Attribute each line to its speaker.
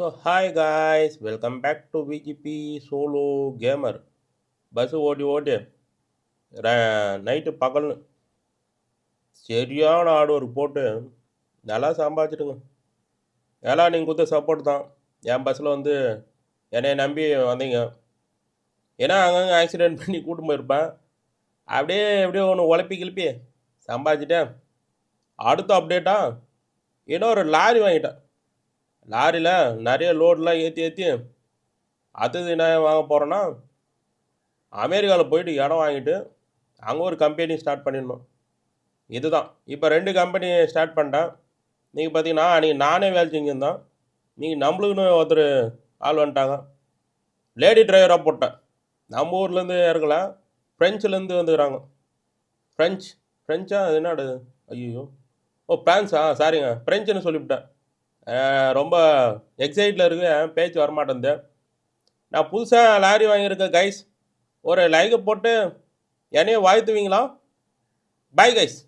Speaker 1: So hi guys welcome back to VGP solo gamer bus ஓட்டி ஓட்டி night பகல்னு சரியான ஆடு ஒரு போட்டு நல்லா சம்பாதிச்சிட்டுங்க எல்லாம் நீங்கள் கொடுத்த சப்போர்ட் தான். என் பஸ்ஸில் வந்து என்னை நம்பி வந்தீங்க. ஏன்னா அங்கங்கே ஆக்சிடென்ட் பண்ணி கூட்டு போயிருப்பேன். அப்படியே எப்படியோ ஒன்று உழப்பி கிளப்பி சம்பாதிச்சிட்டேன். அடுத்த அப்டேட்டா இன்னொரு லாரி வாங்கிட்டேன். லாரியில் நிறைய லோடெலாம் ஏற்றி ஏற்றி அடுத்தது என்ன வாங்க போகிறோன்னா அமெரிக்காவில் போயிட்டு இடம் வாங்கிட்டு அங்கே ஒரு கம்பெனி ஸ்டார்ட் பண்ணிடணும். இதுதான். இப்போ ரெண்டு கம்பெனி ஸ்டார்ட் பண்ணிட்டேன் நீங்கள் பார்த்தீங்கன்னா அன்றைக்கி நானே வேலை செஞ்சிருந்தேன். நீங்கள் நம்மளுக்குன்னு ஒருத்தர் ஆள் வந்துட்டாங்க. லேடி டிரைவராக போட்டேன். நம்ம ஊர்லேருந்து இறக்கல ஃப்ரெஞ்சுலேருந்து வந்துக்கிறாங்க. ஃப்ரெஞ்ச் ஃப்ரெஞ்சா அது என்னது? ஐயோ ஓ ஃப்ரான்ஸா சாரிங்க ஃப்ரெஞ்சுன்னு சொல்லிவிட்டேன். ரொம்ப எக்ஸைட்டில் இருக்கேன். பேச்சு வரமாட்டேங்குது நான் புதுசாக லாரி வாங்கியிருக்கேன் கைஸ் ஒரு லைக்கை போட்டு என்னையும் வாழ்த்துவீங்களா? Bye guys